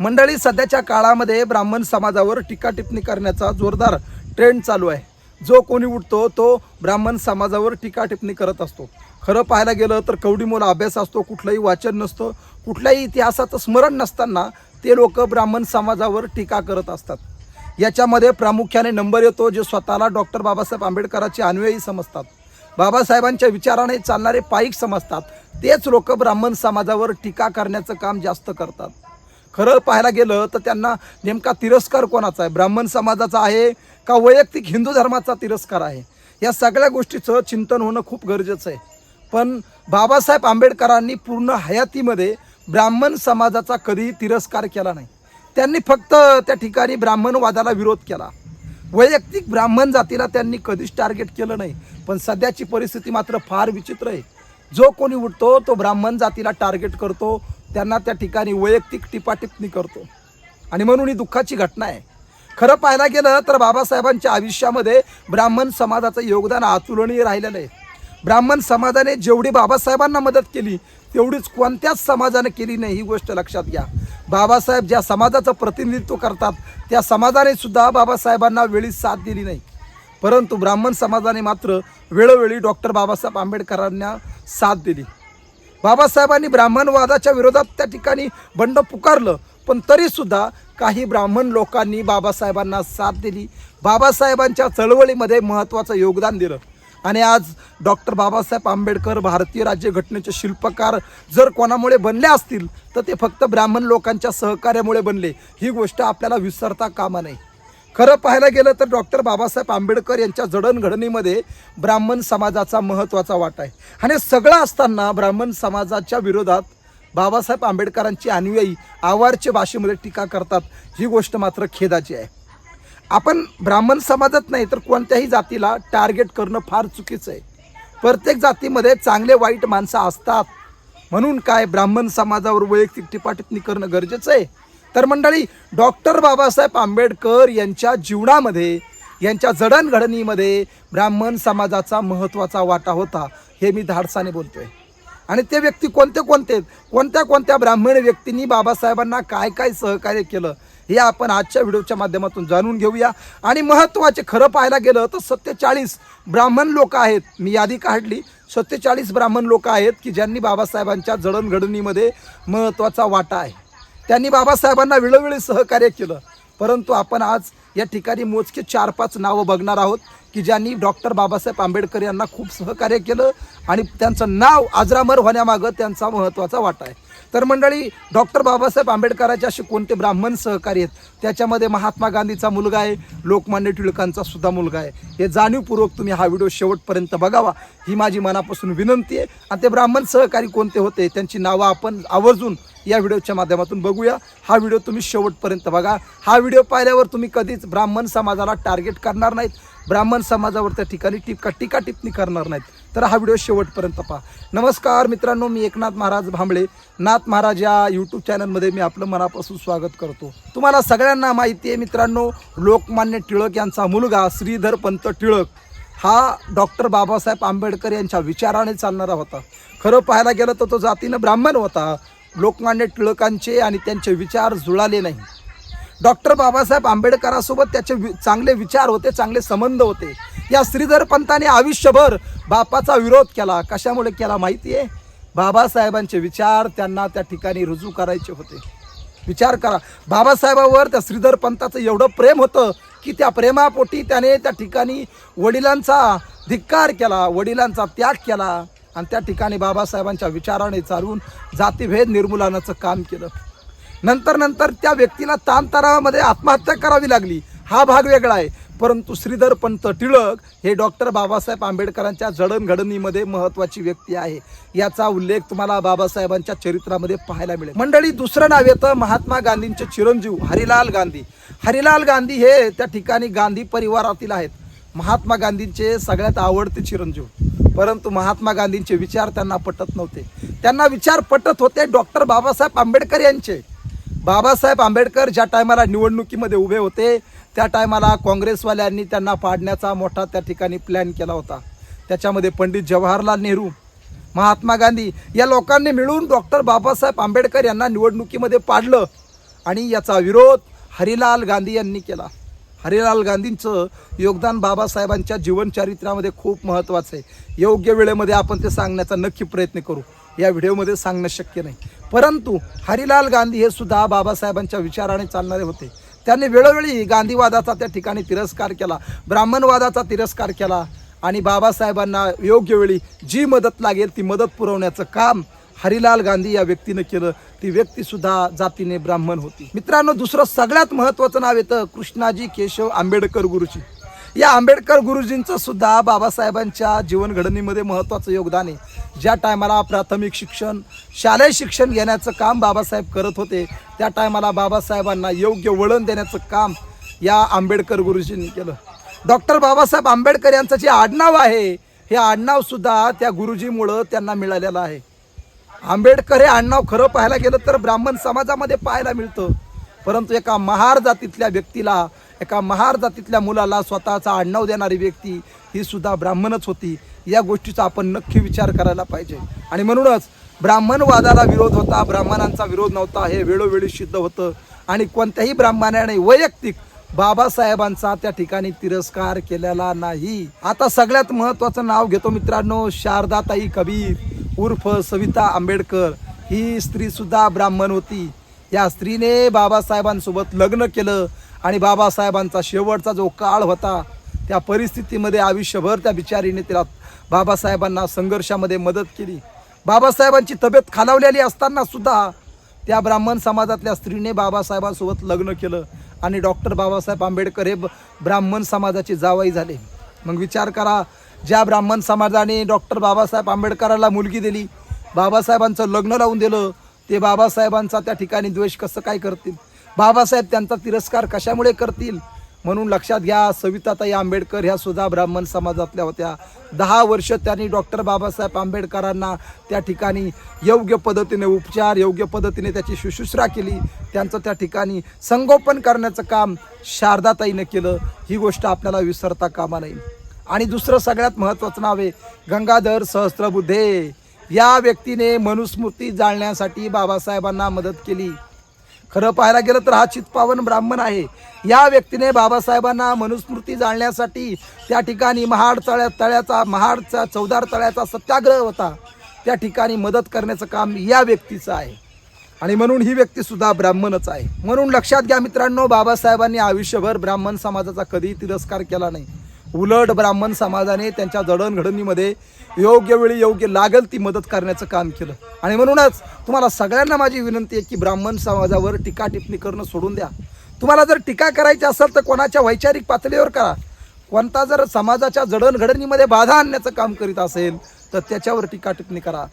मंडळी सध्याच्या काळामध्ये ब्राह्मण समाजावर टीका टिप्पणी करण्याचा जोरदार ट्रेंड चालू आहे. जो कोणी उठतो तो ब्राह्मण समाजावर टीका टिप्पणी करत असतो. खरं पाहायला गेलं तर कवडीमोल अभ्यास असतो कुठलंही वाचन नसतं कुठल्याही इतिहासाचं स्मरण नसताना ते लोक ब्राह्मण समाजावर टीका करत असतात. याच्यामध्ये प्रामुख्याने नंबर येतो जे स्वतःला डॉक्टर बाबासाहेब आंबेडकरांचे अनुयायी समजतात. बाबासाहेबांच्या विचाराने चालणारे पायिक समजतात. तेच लोक ब्राह्मण समाजावर टीका करण्याचं काम जास्त करतात. खरं पाहायला गेलं तर त्यांना नेमका तिरस्कार कोणाचा आहे? ब्राह्मण समाजाचा आहे का वैयक्तिक हिंदू धर्माचा तिरस्कार आहे? या सगळ्या गोष्टीचं चिंतन होणं खूप गरजेचं आहे. पण बाबासाहेब आंबेडकरांनी पूर्ण हयातीमध्ये ब्राह्मण समाजाचा कधीही तिरस्कार केला नाही. त्यांनी फक्त त्या ठिकाणी ब्राह्मणवादाला विरोध केला. वैयक्तिक ब्राह्मण जातीला त्यांनी कधीच टार्गेट केलं नाही. पण सध्याची परिस्थिती मात्र फार विचित्र आहे. जो कोणी उठतो तो ब्राह्मण जातीला टार्गेट करतो त्यांना त्या ठिकाणी वैयक्तिक टिपाटिपणी करतो. आणि म्हणून ही दुःखाची घटना आहे. खरं पाहायला गेलं तर बाबासाहेबांच्या आयुष्यामध्ये ब्राह्मण समाजाचं योगदान अतुलनीय राहिलेलं आहे. ब्राह्मण समाजाने जेवढी बाबासाहेबांना मदत केली तेवढीच कोणत्याच समाजाने केली नाही ही गोष्ट लक्षात घ्या. बाबासाहेब ज्या समाजाचं प्रतिनिधित्व करतात त्या समाजाने सुद्धा बाबासाहेबांना वेळी साथ दिली नाही. परंतु ब्राह्मण समाजाने मात्र वेळोवेळी डॉक्टर बाबासाहेब आंबेडकरांना साथ दिली. बाबासाहेबांनी ब्राह्मणवादाच्या विरोधात त्या ठिकाणी बंड पुकारलं. पण तरीसुद्धा काही ब्राह्मण लोकांनी बाबासाहेबांना साथ दिली. बाबासाहेबांच्या चळवळीमध्ये महत्त्वाचं योगदान दिलं. आणि आज डॉक्टर बाबासाहेब आंबेडकर भारतीय राज्यघटनेचे शिल्पकार जर कोणामुळे बनले असतील तर ते फक्त ब्राह्मण लोकांच्या सहकार्यामुळे बनले. ही गोष्ट आपल्याला विसरता कामा नये. खरं पाहायला गेलं तर डॉक्टर बाबासाहेब आंबेडकर यांच्या जडणघडणीमध्ये ब्राह्मण समाजाचा महत्त्वाचा वाटा आहे. आणि सगळं असताना ब्राह्मण समाजाच्या विरोधात बाबासाहेब आंबेडकरांची अनुयायी आवारच्या भाषेमध्ये टीका करतात ही गोष्ट मात्र खेदाची आहे. आपण ब्राह्मण समाजात नाही तर कोणत्याही जातीला टार्गेट करणं फार चुकीचं आहे. प्रत्येक जातीमध्ये चांगले वाईट माणसं असतात. म्हणून काय ब्राह्मण समाजावर वैयक्तिक टिपाटिपणी करणं गरजेचं आहे? तर मंडळी डॉक्टर बाबासाहेब आंबेडकर यांच्या जीवनामध्ये यांच्या जडणघडणीमध्ये ब्राह्मण समाजाचा महत्त्वाचा वाटा होता हे मी धाडसाने बोलतोय. आणि ते व्यक्ती कोणते कोणते आहेत? कोणत्या कोणत्या ब्राह्मण व्यक्तींनी बाबासाहेबांना काय काय सहकार्य केलं हे आपण आजच्या व्हिडिओच्या माध्यमातून जाणून घेऊया. आणि महत्त्वाचे खरं पाहायला गेलं तर सत्तेचाळीस ब्राह्मण लोक आहेत मी यादी काढली. सत्तेचाळीस ब्राह्मण लोक आहेत की ज्यांनी बाबासाहेबांच्या जडणघडणीमध्ये महत्त्वाचा वाटा आहे. त्यांनी बाबासाहेबांना वेळोवेळी सहकार्य केलं. परंतु आपण आज या ठिकाणी मोजके चार पाच नावं बघणार आहोत. की ज्यांनी डॉक्टर बाबासाहेब आंबेडकर यांना खूप सहकार्य केलं आणि त्यांचं नाव आजरामर होण्यामागं त्यांचा महत्त्वाचा वाटा आहे. तर मंडळी डॉक्टर बाबासाहेब आंबेडकरांचे असे कोणते ब्राह्मण सहकारी आहेत? त्याच्यामध्ये महात्मा गांधीचा मुलगा आहे लोकमान्य टिळकांचा सुद्धा मुलगा आहे. हे जाणीवपूर्वक तुम्ही हा व्हिडिओ शेवटपर्यंत बघावा. ही माझी मनापासून विनंती आहे. आणि ते ब्राह्मण सहकारी कोणते होते त्यांची नावं आपण आवर्जून या व्हिडिओच्या माध्यमातून बघूया. हा व्हिडिओ तुम्ही शेवटपर्यंत बघा. हा व्हिडिओ पाहिल्यावर तुम्ही कधीच ब्राह्मण समाजाला टार्गेट करणार नाहीत. ब्राह्मण समाजावर त्या ठिकाणी टीका टीका टिप्पणी करणार नाहीत. तर हा व्हिडिओ शेवटपर्यंत पहा. नमस्कार मित्रांनो मी एकनाथ महाराज भांबळे. नाथ महाराज या यूट्यूब चॅनलमध्ये मी आपलं मनापासून स्वागत करतो. तुम्हाला सगळ्यांना माहिती आहे मित्रांनो लोकमान्य टिळक यांचा मुलगा श्रीधर पंत टिळक हा डॉक्टर बाबासाहेब आंबेडकर यांच्या विचाराने चालणारा होता. खरं पाहायला गेलं तर तो जातीनं ब्राह्मण होता. लोकमान्य टिळकांचे आणि त्यांचे विचार जुळाले नाही. डॉक्टर बाबासाहेब आंबेडकरांसोबत त्याचे वि चांगले विचार होते चांगले संबंध होते. या श्रीधर पंताने आयुष्यभर बापाचा विरोध केला. कशामुळे केला माहिती आहे बाबासाहेबांचे विचार त्यांना त्या ठिकाणी रुजू करायचे होते. विचार करा. बाबासाहेबावर त्या श्रीधर पंताचं एवढं प्रेम होतं की त्या प्रेमापोटी त्याने त्या ठिकाणी वडिलांचा धिक्कार केला वडिलांचा त्याग केला. आणि त्या ठिकाणी बाबासाहेबांच्या विचाराने चालवून जातीभेद निर्मूलनाचं काम केलं. नंतर नंतर त्या व्यक्तीला ताणतणावामध्ये आत्महत्या करावी लागली. हा भाग वेगळा आहे. परंतु श्रीधर पंत टिळक हे डॉक्टर बाबासाहेब आंबेडकरांच्या जडणघडणीमध्ये महत्त्वाची व्यक्ती आहे. याचा उल्लेख तुम्हाला बाबासाहेबांच्या चरित्रामध्ये पाहायला मिळेल. मंडळी दुसरं नाव येतं महात्मा गांधींचे चिरंजीव हरिलाल गांधी. हरिलाल गांधी हे त्या ठिकाणी गांधी परिवारातील आहेत. महात्मा गांधींचे सगळ्यात आवडते चिरंजीव. परंतु महात्मा गांधींचे विचार त्यांना पटत नव्हते. त्यांना विचार पटत होते डॉक्टर बाबासाहेब आंबेडकर यांचे. बाबासाहेब आंबेडकर ज्या टायमाला निवडणुकीमध्ये उभे होते त्या टायमाला काँग्रेसवाल्यांनी त्यांना पाडण्याचा मोठा त्या ठिकाणी प्लॅन केला होता. त्याच्यामध्ये पंडित जवाहरलाल नेहरू महात्मा गांधी या लोकांनी मिळून डॉक्टर बाबासाहेब आंबेडकर यांना निवडणुकीमध्ये पाडलं आणि याचा विरोध हरिलाल गांधी यांनी केला. हरिलाल गांधींचं योगदान बाबासाहेबांच्या जीवनचरित्रामध्ये खूप महत्त्वाचं आहे. योग्य वेळेमध्ये आपण ते सांगण्याचा नक्की प्रयत्न करू. या व्हिडिओमध्ये सांगणं शक्य नाही. परंतु हरिलाल गांधी हे सुद्धा बाबासाहेबांच्या विचाराने चालणारे होते. त्यांनी वेळोवेळी गांधीवादाचा त्या ठिकाणी तिरस्कार केला ब्राह्मणवादाचा तिरस्कार केला आणि बाबासाहेबांना योग्य वेळी जी मदत लागेल ती मदत पुरवण्याचं काम हरिलाल गांधी या व्यक्तीनं केलं. ती व्यक्तीसुद्धा जातीने ब्राह्मण होती. मित्रांनो दुसरं सगळ्यात महत्त्वाचं नाव येतं कृष्णाजी केशव आंबेडकर गुरुजी. या आंबेडकर गुरुजींचं सुद्धा बाबासाहेबांच्या जीवनघडणीमध्ये महत्त्वाचं योगदान आहे. ज्या टायमाला प्राथमिक शिक्षण शालेय शिक्षण घेण्याचं काम बाबासाहेब करत होते त्या टायमाला बाबासाहेबांना योग्य वळण देण्याचं काम या आंबेडकर गुरुजींनी केलं. डॉक्टर बाबासाहेब आंबेडकर यांचं जे आडनाव आहे हे आडनावसुद्धा त्या गुरुजीमुळं त्यांना मिळालेलं आहे. आंबेडकर हे आडनाव खरं पाहायला गेलं तर ब्राह्मण समाजामध्ये पाहायला मिळतं. परंतु एका महार जातीतल्या व्यक्तीला एका महार जातीतल्या मुलाला स्वतःचा आडनाव देणारी व्यक्ती ही सुद्धा ब्राह्मणच होती. या गोष्टीचा आपण नक्की विचार करायला पाहिजे. आणि म्हणूनच ब्राह्मणवादाला विरोध होता ब्राह्मणांचा विरोध नव्हता हे वेळोवेळी सिद्ध होतं. आणि कोणत्याही ब्राह्मणाने वैयक्तिक बाबासाहेबांचा त्या ठिकाणी तिरस्कार केलेला नाही. आता सगळ्यात महत्वाचं नाव घेतो मित्रांनो शारदाताई कबीर उर्फ सविता आंबेडकर. ही स्त्री सुद्धा ब्राह्मण होती. या स्त्रीने बाबासाहेबांसोबत लग्न केलं आणि बाबासाहेबांचा शेवटचा जो काळ होता त्या परिस्थितीमध्ये आयुष्यभर त्या बिचारीने तिला बाबासाहेबांना संघर्षामध्ये मदत केली. बाबासाहेबांची तब्येत खालावलेली असताना सुद्धा त्या ब्राह्मण समाजातल्या स्त्रीने बाबासाहेबांसोबत लग्न केलं आणि डॉक्टर बाबासाहेब आंबेडकर हे ब्राह्मण समाजाचे जावई झाले. मग विचार करा ज्या ब्राह्मण समाजाने डॉक्टर बाबासाहेब आंबेडकराला मुलगी दिली बाबासाहेबांचं लग्न लावून दिलं ते बाबासाहेबांचा त्या ठिकाणी द्वेष कसं काय करतील? बाबासाहेब त्यांचा तिरस्कार कशामुळे करतील? म्हणून लक्षात घ्या सविताताई आंबेडकर ह्या सुद्धा ब्राह्मण समाजातल्या होत्या. दहा वर्ष त्यांनी डॉक्टर बाबासाहेब आंबेडकरांना त्या ठिकाणी योग्य पद्धतीने उपचार योग्य पद्धतीने त्याची शुश्रूषा केली. त्यांचं त्या ठिकाणी संगोपन करण्याचं काम शारदाताईनं केलं. ही गोष्ट आपल्याला विसरता कामा नये. आणि दुसरं सगळ्यात महत्त्वाचं नाव आहे गंगाधर सहस्त्रबुद्धे. या व्यक्तीने मनुस्मृती जाळण्यासाठी बाबासाहेबांना मदत केली. खरं पाहायला गेलं तर हा चितपावन ब्राह्मण आहे. या व्यक्तीने बाबासाहेबांना मनुस्मृती जाळण्यासाठी त्या ठिकाणी महाड तळ्या तळ्याचा महाडचा चौदार तळ्याचा सत्याग्रह होता. त्या ठिकाणी मदत करण्याचं काम या व्यक्तीचं आहे. आणि म्हणून ही व्यक्ती सुद्धा ब्राह्मणच आहे. म्हणून लक्षात घ्या मित्रांनो बाबासाहेबांनी आयुष्यभर ब्राह्मण समाजाचा कधीही तिरस्कार केला नाही. उलट ब्राह्मण समाजाने त्यांच्या जडणघडणीमध्ये योग्य वेळी योग्य लागेल ती मदत करण्याचं काम केलं. आणि म्हणूनच तुम्हाला सगळ्यांना माझी विनंती आहे की ब्राह्मण समाजावर टीका टिप्पणी करणं सोडून द्या. तुम्हाला जर टीका करायची असेल तर कोणाच्या वैचारिक पातळीवर करा. कोणता जर समाजाच्या जडणघडणीमध्ये बाधा आणण्याचं काम करीत असेल तर त्याच्यावर टीका टिप्पणी करा.